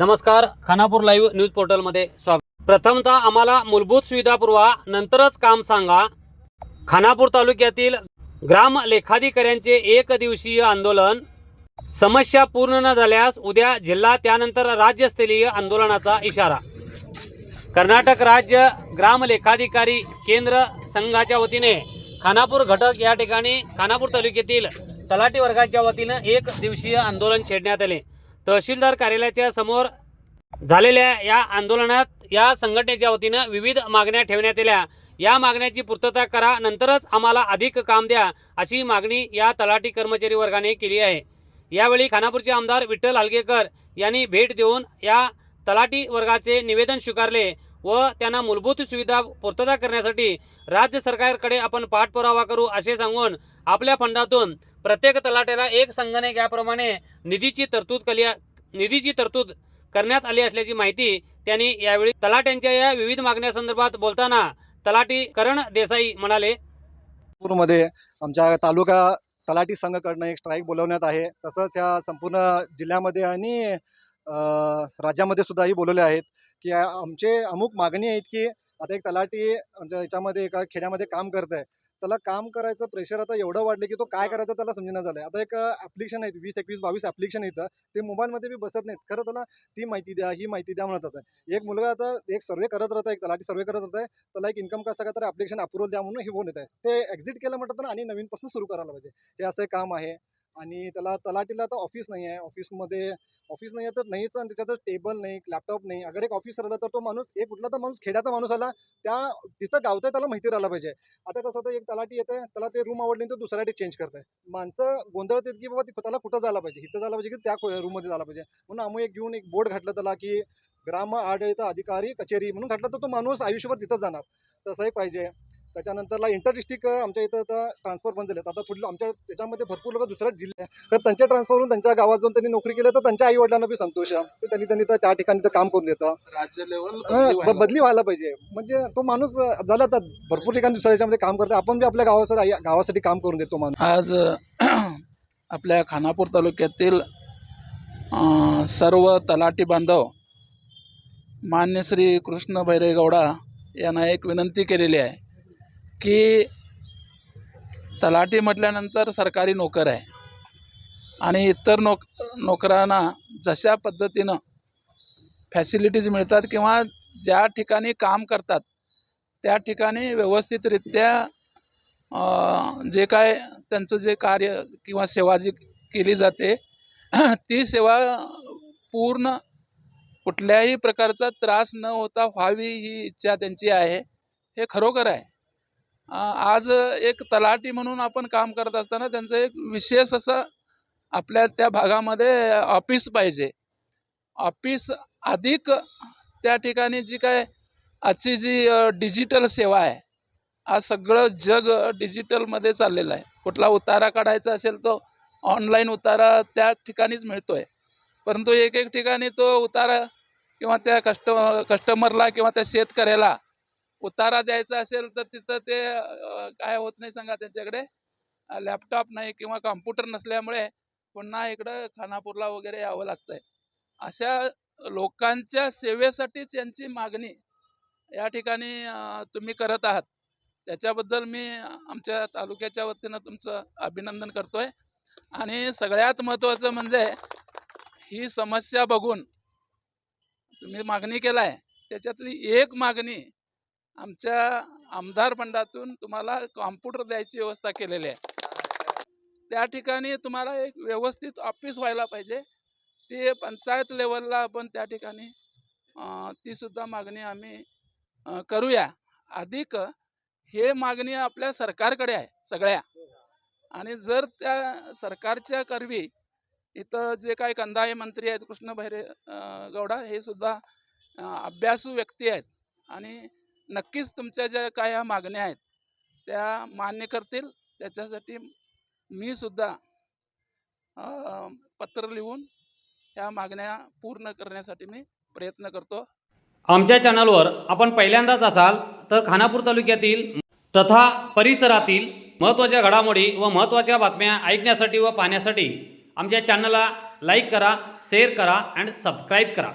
नमस्कार Khanapur live news पोर्टलमध्ये स्वागत. प्रथमतः आम्हाला मूलभूत सुविधा पुरवा नंतरच काम सांगा. खानापूर तालुक्यातील ग्राम लेखाधिकाऱ्यांचे एक दिवसीय आंदोलन. समस्या पूर्ण न झाल्यास उद्या जिल्हा त्यानंतर राज्यस्तरीय आंदोलनाचा इशारा. कर्नाटक राज्य ग्राम लेखाधिकारी केंद्र संघाच्या वतीने खानापूर घटक या ठिकाणी खानापूर तालुक्यातील तलाठी वर्गाच्या वतीनं एक दिवसीय आंदोलन छेडण्यात आले. तहसीलदार कार्यालयाच्या समोर झालेल्या या आंदोलनात या संघटनेच्या वतीनं विविध मागण्या ठेवण्यात आल्या. या मागण्याची पूर्तता करा नंतरच आम्हाला अधिक काम द्या अशी मागणी या तलाठी कर्मचारी वर्गाने केली आहे. यावेळी खानापूरचे आमदार विठ्ठल हालगेकर यांनी भेट देऊन या तलाठी वर्गाचे निवेदन स्वीकारले व त्यांना मूलभूत सुविधा पूर्तता करण्यासाठी राज्य सरकारकडे आपण पाठपुरावा करू असे सांगून आपल्या फंडातून प्रत्येक तलाट्याला एक संगणक याप्रमाणे निधीची तरतूद कली निधीची तरतूद करण्यात आली असल्याची माहिती त्यांनी यावेळी तलाट्यांच्या या विविध मागण्यासंदर्भात बोलताना तलाटी करण देसाई म्हणाले. नागपूरमध्ये आमच्या तालुका तलाठी संघाकडनं एक स्ट्राईक बोलवण्यात आहे. तसंच या संपूर्ण जिल्ह्यामध्ये आणि राज्यामध्ये सुद्धा ही बोलवले आहेत की आमचे अमुक मागणी आहेत की आता एक तलाठी याच्यामध्ये एका खेड्यामध्ये काम करत आहे त्याला काम करायचं प्रेशर आता एवढं वाढलं की तो काय करायचं त्याला समजेना झालं आता एक ॲप्लिकेशन आहेत वीस एकवीस बावीस ॲप्लिकेशन येतं ते मोबाईलमध्ये बी बसत नाहीत. खरं त्याला ती माहिती द्या ही माहिती द्या म्हणत आहे एक मुलगा आता एक सर्वे करत राहतं एक तलाठी सर्वे करत राहतं त्याला एक इन्कम कसा का तर ॲप्लिकेशन अप्रुव्हल द्या म्हणून हे येत आहे ते एक्झिट केलं म्हणतात ना आणि नवीनपासून सुरू करायला पाहिजे. हे असं काम आहे. आणि त्याला तलाठीला तर ऑफिस नाही आहे. ऑफिसमध्ये ऑफिस नाही आहे तर नाहीच आणि त्याच्यात टेबल नाही लॅपटॉप नाही. अगर एक ऑफिस राहिलं तर तो माणूस एक कुठला तर माणूस खेड्याचा माणूस आला त्या तिथं गावतं त्याला माहिती राहिला पाहिजे. आता कसं होतं एक तलाटी येते त्याला ते रूम आवडली तर दुसऱ्यासाठी चेंज करताय. माणसं गोंधळत येत की बाबा ती- त्याला कुठं झाला पाहिजे? इथं झाला पाहिजे की त्या रूममध्ये झाला पाहिजे? म्हणून आम्ही एक घेऊन एक बोर्ड घातलं त्याला की ग्राम आढळित अधिकारी कचेरी म्हणून घातलं तर तो माणूस आयुष्यभर तिथं जाणार. तसंही पाहिजे. त्याच्यानंतरला इंटर डिस्ट्रिक्ट आमच्या इथं आता ट्रान्सफर पण झालेत. आता थोडी आमच्या त्याच्यामध्ये भरपूर लोक दुसऱ्या जिल्हे तर त्यांच्या ट्रान्सफर होऊन त्यांच्या गावात जाऊन त्यांनी नोकरी केली तर त्यांच्या आई वडिलांना बी संतोष आहे. त्यांनी त्यांनी तर त्या ठिकाणी तर काम करून देतं. राज्य लेवल हां, बदली व्हायला पाहिजे. म्हणजे तो माणूस झाला तर भरपूर ठिकाणी दुसऱ्या याच्यामध्ये काम करतो आपण बी आपल्या गावासाठी गावासाठी काम करून देतो माणूस. आज आपल्या खानापूर तालुक्यातील सर्व तलाठी बांधव मान्य श्री कृष्ण भैरेगौडा यांना एक विनंती केलेली आहे. की तलाठी म्हटल्यानंतर सरकारी नोकर आहे. आणि इतर नोक नोकरांना जशा पद्धतीनं फॅसिलिटीज मिळतात किंवा ज्या ठिकाणी काम करतात त्या ठिकाणी व्यवस्थितरित्या जे काय त्यांचं जे कार्य किंवा सेवा जी केली जाते ती सेवा पूर्ण कुठल्याही प्रकारचा त्रास न होता व्हावी ही इच्छा त्यांची आहे हे खरोखर आहे. आज एक तलाठी म्हणून आपण काम करत असताना त्यांचं एक विशेष असं आपल्या त्या भागामध्ये ऑफिस पाहिजे. ऑफिस अधिक त्या ठिकाणी जी काय आजची जी डिजिटल सेवा आहे आज सगळं जग डिजिटलमध्ये चाललेलं आहे. कुठला उतारा काढायचा असेल तो ऑनलाईन उतारा त्या ठिकाणीच मिळतो आहे परंतु एक एक ठिकाणी तो उतारा किंवा त्या कस्ट कस्टमरला किंवा त्या शेतकऱ्याला उतारा द्यायचा असेल तर तिथं ते काय होत नाही सांगा त्यांच्याकडे. लॅपटॉप नाही किंवा कॉम्प्युटर नसल्यामुळे पुन्हा इकडं खानापूरला वगैरे यावं लागतं आहे अशा लोकांच्या सेवेसाठीच यांची मागणी या ठिकाणी तुम्ही करत आहात. त्याच्याबद्दल मी आमच्या तालुक्याच्या वतीनं तुमचं अभिनंदन करतोय. आणि सगळ्यात महत्त्वाचं म्हणजे ही समस्या बघून तुम्ही मागणी केलाय. त्याच्यातली एक मागणी आमच्या आमदार फंडातून तुम्हाला कॉम्प्युटर द्यायची व्यवस्था केलेली आहे. त्या ठिकाणी तुम्हाला एक व्यवस्थित ऑफिस व्हायला पाहिजे. ते पंचायत लेवलला आपण त्या ठिकाणी तीसुद्धा मागणी आम्ही करूया. अधिक हे मागणी आपल्या सरकारकडे आहे सगळ्या. आणि जर त्या सरकारच्या करवी इथं जे काही कंदाय मंत्री आहेत कृष्ण भैरे गौडा हे सुद्धा अभ्यासू व्यक्ती आहेत. आणि नक्कीच तुमच्या ज्या काय ह्या मागण्या आहेत त्या मान्य करतील. त्याच्यासाठी मी सुद्धा पत्र लिहून ह्या मागण्या पूर्ण करण्यासाठी मी प्रयत्न करतो. आमच्या चॅनलवर आपण पहिल्यांदाच असाल तर खानापूर तालुक्यातील तथा परिसरातील महत्त्वाच्या घडामोडी व महत्त्वाच्या बातम्या ऐकण्यासाठी व पाहण्यासाठी आमच्या चॅनलला लाईक करा शेअर करा अँड सबस्क्राईब करा.